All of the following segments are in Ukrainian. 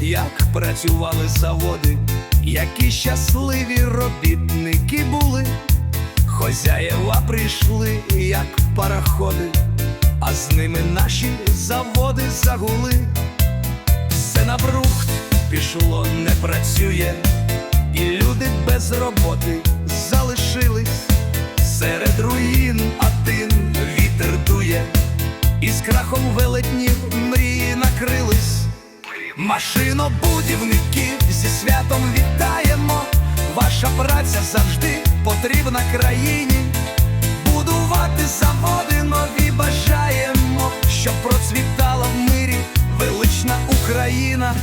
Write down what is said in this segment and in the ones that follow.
як працювали заводи, які щасливі робітники були. Хозяєва прийшли, як пароходи, а з ними наші заводи загули. Все на брухт пішло, не працює, і люди без роботи залишились серед руїн, один вітер дує, і з крахом велетнів мрії накрились. Машинобудівників зі святом вітаємо. Ваша праця завжди потрібна країні. Будувати заводи нові бажаємо, щоб процвітала в мирі велична Україна.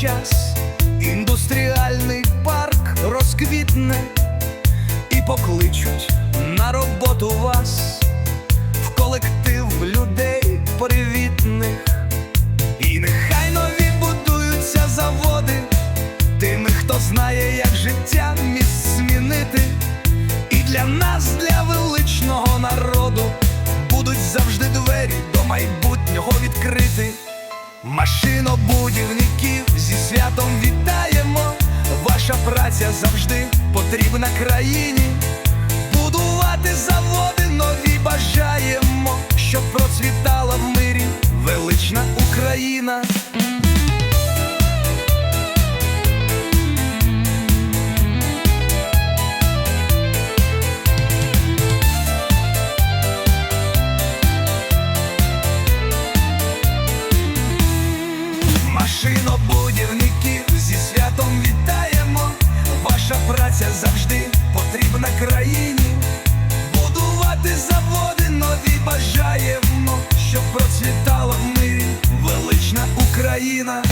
Час, індустріальний парк розквітне і покличуть на роботу вас Машинобудівників зі святом вітаємо. Ваша праця завжди потрібна країні. Будувати заводи нові бажаємо, щоб процвітала в мирі велична Україна. Україна.